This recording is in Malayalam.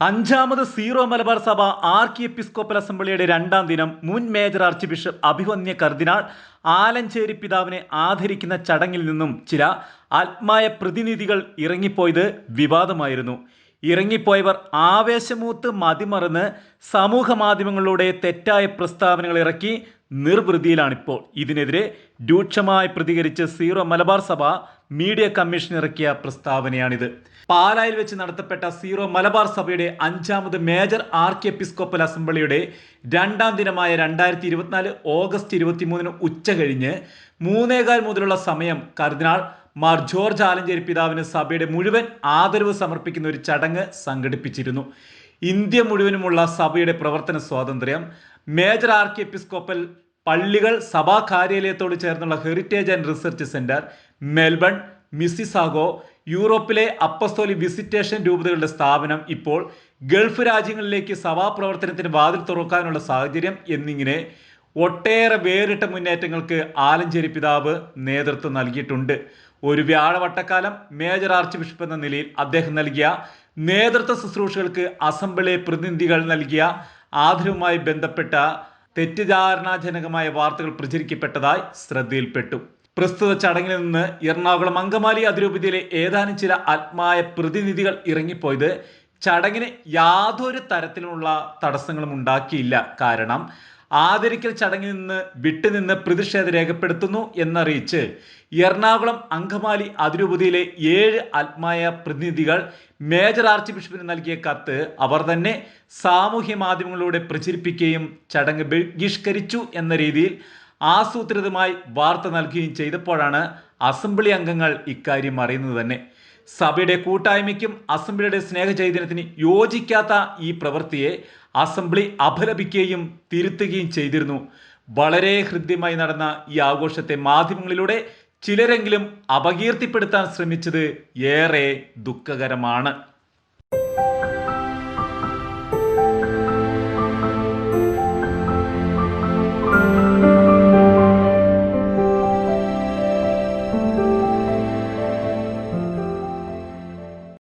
അഞ്ചാമത് സീറോ മലബാർ സഭ ആർക്കി എപ്പിസ്കോപ്പൽ അസംബ്ലിയുടെ രണ്ടാം ദിനം മുൻ മേജർ ആർച്ച് ബിഷപ്പ് അഭിവന്യ കർദിനാൾ ആലഞ്ചേരി പിതാവിനെ ആദരിക്കുന്ന ചടങ്ങിൽ നിന്നും ചില ആത്മായ പ്രതിനിധികൾ ഇറങ്ങിപ്പോയത് വിവാദമായിരുന്നു. ഇറങ്ങിപ്പോയവർ ആവേശമൂത്ത് മതിമറന്ന് സമൂഹ മാധ്യമങ്ങളിലൂടെ തെറ്റായ പ്രസ്താവനകൾ ഇറക്കി നിർവൃതിയിലാണിപ്പോൾ. ഇതിനെതിരെ രൂക്ഷമായി പ്രതികരിച്ച് സീറോ മലബാർ സഭ മീഡിയ കമ്മീഷൻ ഇറക്കിയ പ്രസ്താവനയാണിത്. പാലായിൽ വെച്ച് നടത്തപ്പെട്ട സീറോ മലബാർ സഭയുടെ അഞ്ചാമത് മേജർ ആർക്കി എപ്പിസ്കോപ്പൽ അസംബ്ലിയുടെ രണ്ടാം ദിനമായ രണ്ടായിരത്തി ഇരുപത്തിനാല് ഓഗസ്റ്റ് ഇരുപത്തിമൂന്നിന് ഉച്ച കഴിഞ്ഞ് മൂന്നേകാൽ മുതലുള്ള സമയം കർദിനാൾ മാർ ജോർജ് ആലഞ്ചേരി പിതാവിന് സഭയുടെ മുഴുവൻ ആദരവ് സമർപ്പിക്കുന്ന ഒരു ചടങ്ങ് സംഘടിപ്പിച്ചിരുന്നു. ഇന്ത്യ മുഴുവനുമുള്ള സഭയുടെ പ്രവർത്തന സ്വാതന്ത്ര്യം മേജർ ആർക്കി എപ്പിസ്കോപ്പൽ പള്ളികൾ സഭാ കാര്യാലയത്തോട് ചേർന്നുള്ള heritage and research centre Melbourne Mississauga യൂറോപ്പിലെ അപ്പസ്തോലി വിസിറ്റേഷൻ രൂപതകളുടെ സ്ഥാപനം ഇപ്പോൾ ഗൾഫ് രാജ്യങ്ങളിലേക്ക് സഭാപ്രവർത്തനത്തിന് വാതിൽ തുറക്കാനുള്ള സാഹചര്യം എന്നിങ്ങനെ ഒട്ടേറെ വേറിട്ട മുന്നേറ്റങ്ങൾക്ക് ആലഞ്ചേരി പിതാവ് നേതൃത്വം നൽകിയിട്ടുണ്ട്. ഒരു വ്യാഴവട്ടക്കാലം മേജർ ആർച്ച് ബിഷപ്പ് എന്ന നിലയിൽ അദ്ദേഹം നൽകിയ നേതൃത്വ ശുശ്രൂഷകൾക്ക് അസംബ്ലി പ്രതിനിധികൾ നൽകിയ ആദരവുമായി ബന്ധപ്പെട്ട തെറ്റിദ്ധാരണാജനകമായ വാർത്തകൾ പ്രചരിക്കപ്പെട്ടതായി ശ്രദ്ധയിൽപ്പെട്ടു. പ്രസ്തുത ചടങ്ങിൽ നിന്ന് എറണാകുളം അങ്കമാലി അതിരൂപതയിലെ ഏതാനും ചില ആത്മായ പ്രതിനിധികൾ ഇറങ്ങിപ്പോയത് ചടങ്ങിന് യാതൊരു തരത്തിലുള്ള തടസ്സങ്ങളും ഉണ്ടാക്കിയില്ല. കാരണം ആദരിക്കൽ ചടങ്ങിൽ നിന്ന് വിട്ടുനിന്ന് പ്രതിഷേധം രേഖപ്പെടുത്തുന്നു എന്നറിയിച്ച് എറണാകുളം അങ്കമാലി അതിരൂപതയിലെ ഏഴ് ആത്മായ പ്രതിനിധികൾ മേജർ ആർച്ച് ബിഷപ്പിന് നൽകിയ കത്ത് അവർ തന്നെ സാമൂഹ്യ മാധ്യമങ്ങളിലൂടെ പ്രചരിപ്പിക്കുകയും ചടങ്ങ് ബഹിഷ്കരിച്ചു എന്ന രീതിയിൽ ആസൂത്രിതമായി വാർത്ത നൽകുകയും ചെയ്തപ്പോഴാണ് അസംബ്ലി അംഗങ്ങൾ ഇക്കാര്യം അറിയുന്നത് തന്നെ. സഭയുടെ കൂട്ടായ്മയ്ക്കും അസംബ്ലിയുടെ സ്നേഹചൈതന്യത്തിന് യോജിക്കാത്ത ഈ പ്രവൃത്തിയെ അസംബ്ലി അപലപിക്കുകയും തിരുത്തുകയും ചെയ്തിരുന്നു. വളരെ ഹൃദ്യമായി നടന്ന ഈ ആഘോഷത്തെ മാധ്യമങ്ങളിലൂടെ ചിലരെങ്കിലും അപകീർത്തിപ്പെടുത്താൻ ശ്രമിച്ചത് ഏറെ ദുഃഖകരമാണ്.